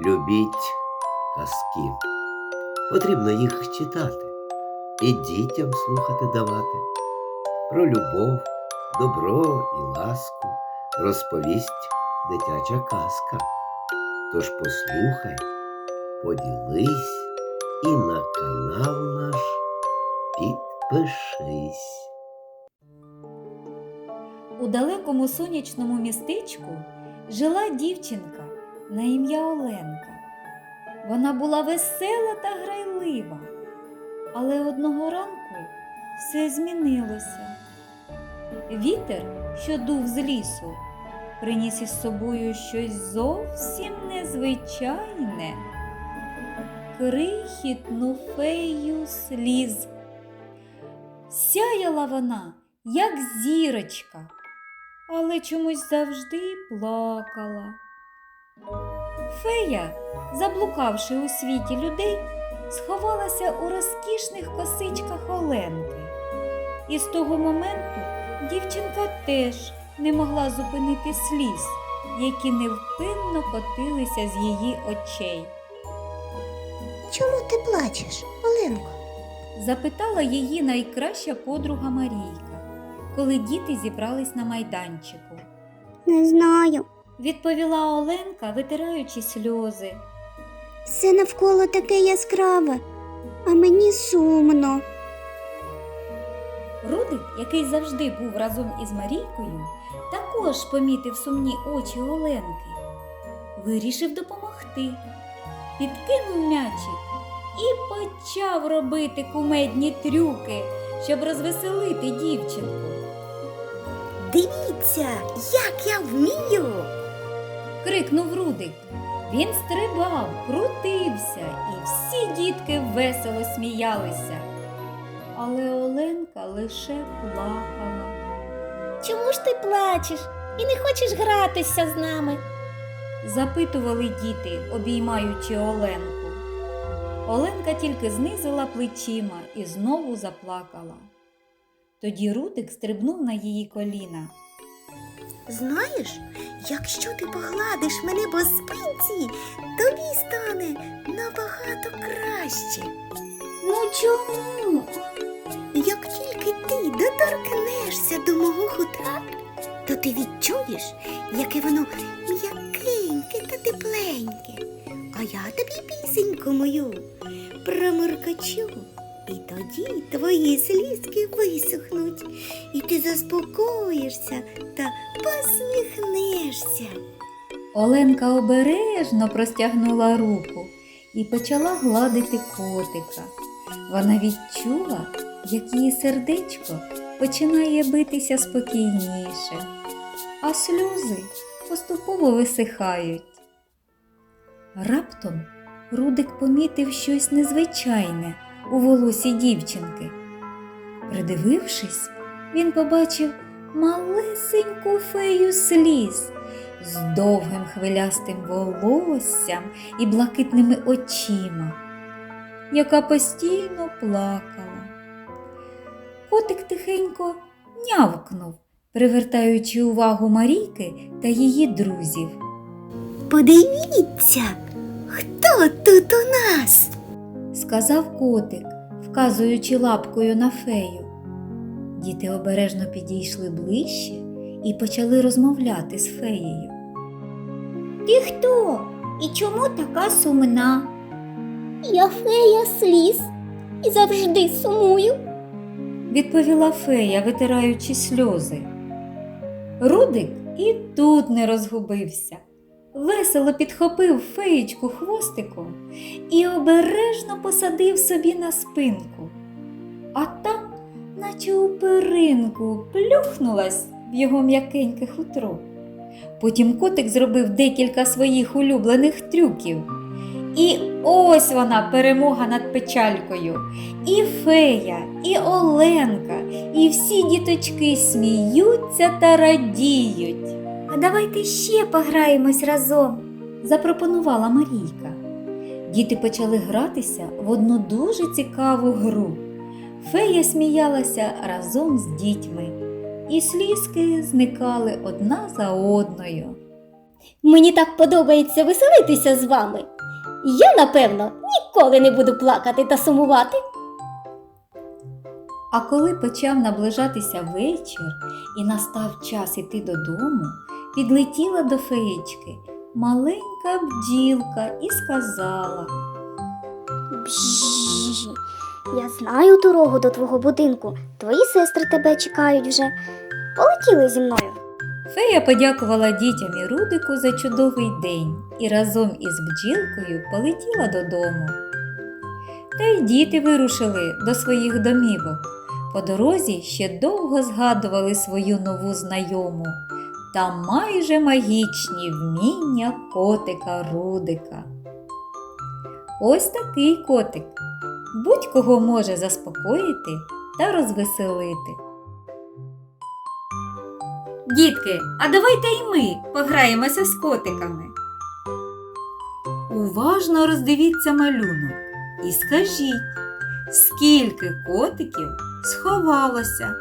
Любіть казки. Потрібно їх читати і дітям слухати давати. Про любов, добро і ласку розповість дитяча казка. Тож послухай, поділись і на канал наш підпишись. У далекому сонячному містечку жила дівчинка на ім'я Оленка. Вона була весела та грайлива, але одного ранку все змінилося. Вітер, що дув з лісу, приніс із собою щось зовсім незвичайне. Крихітну фею сліз. Сяяла вона, як зірочка, але чомусь завжди плакала. Фея, заблукавши у світі людей, сховалася у розкішних косичках Оленки. І з того моменту дівчинка теж не могла зупинити сліз, які невпинно котилися з її очей. Чому ти плачеш, Оленко? Запитала її найкраща подруга Марійка, коли діти зібрались на майданчику. Не знаю. Відповіла Оленка, витираючи сльози. Все навколо таке яскраве, а мені сумно. Рудик, який завжди був разом із Марійкою, також помітив сумні очі Оленки. Вирішив допомогти. Підкинув м'ячик і почав робити кумедні трюки, щоб розвеселити дівчинку. Дивіться, як я вмію. Крикнув Рудик. Він стрибав, крутився, і всі дітки весело сміялися. Але Оленка лише плакала. Чому ж ти плачеш і не хочеш гратися з нами? запитували діти, обіймаючи Оленку. Оленка тільки знизила плечима і знову заплакала. Тоді Рудик стрибнув на її коліна. Знаєш, якщо ти погладиш мене по спинці, тобі стане набагато краще. Ну чому? Як тільки ти доторкнешся до мого хутра, то ти відчуєш, яке воно м'якеньке та тепленьке. А я тобі пісеньку мою промуркочу. І тоді твої слізки висохнуть, і ти заспокоїшся та посміхнешся. Оленка обережно простягнула руку і почала гладити котика. Вона відчула, як її сердечко починає битися спокійніше, а сльози поступово висихають. Раптом Рудик помітив щось незвичайне у волосі дівчинки. Придивившись, він побачив малесеньку фею сліз з довгим хвилястим волоссям і блакитними очима, яка постійно плакала. Котик тихенько нявкнув, привертаючи увагу Марійки та її друзів. Подивіться, хто тут у нас? Сказав котик, вказуючи лапкою на фею. Діти обережно підійшли ближче і почали розмовляти з феєю. Ти хто? І чому така сумна? Я фея сліз і завжди сумую. відповіла фея, витираючи сльози. Рудик і тут не розгубився. Весело підхопив феєчку хвостиком і обережно посадив собі на спинку. А там, наче у перинку, плюхнулась в його м'якеньке хутро. Потім котик зробив декілька своїх улюблених трюків. І ось вона перемога над печалькою. І фея, і Оленка, і всі діточки сміються та радіють. А давайте ще пограємось разом. Запропонувала Марійка. Діти почали гратися в одну дуже цікаву гру. Фея сміялася разом з дітьми, і слізки зникали одна за одною. Мені так подобається веселитися з вами. Я, напевно, ніколи не буду плакати та сумувати. А коли почав наближатися вечір і настав час іти додому, підлетіла до феєчки маленька бджілка і сказала. Бжжж. Я знаю дорогу до твого будинку. Твої сестри тебе чекають вже. Полетіли зі мною. Фея подякувала дітям і Рудику за чудовий день і разом із бджілкою полетіла додому. Та й діти вирушили до своїх домівок. По дорозі ще довго згадували свою нову знайому та майже магічні вміння котика Рудика. Ось такий котик. Будь-кого може заспокоїти та розвеселити. Дітки, а давайте й ми пограємося з котиками. Уважно роздивіться малюнок і скажіть, скільки котиків сховалося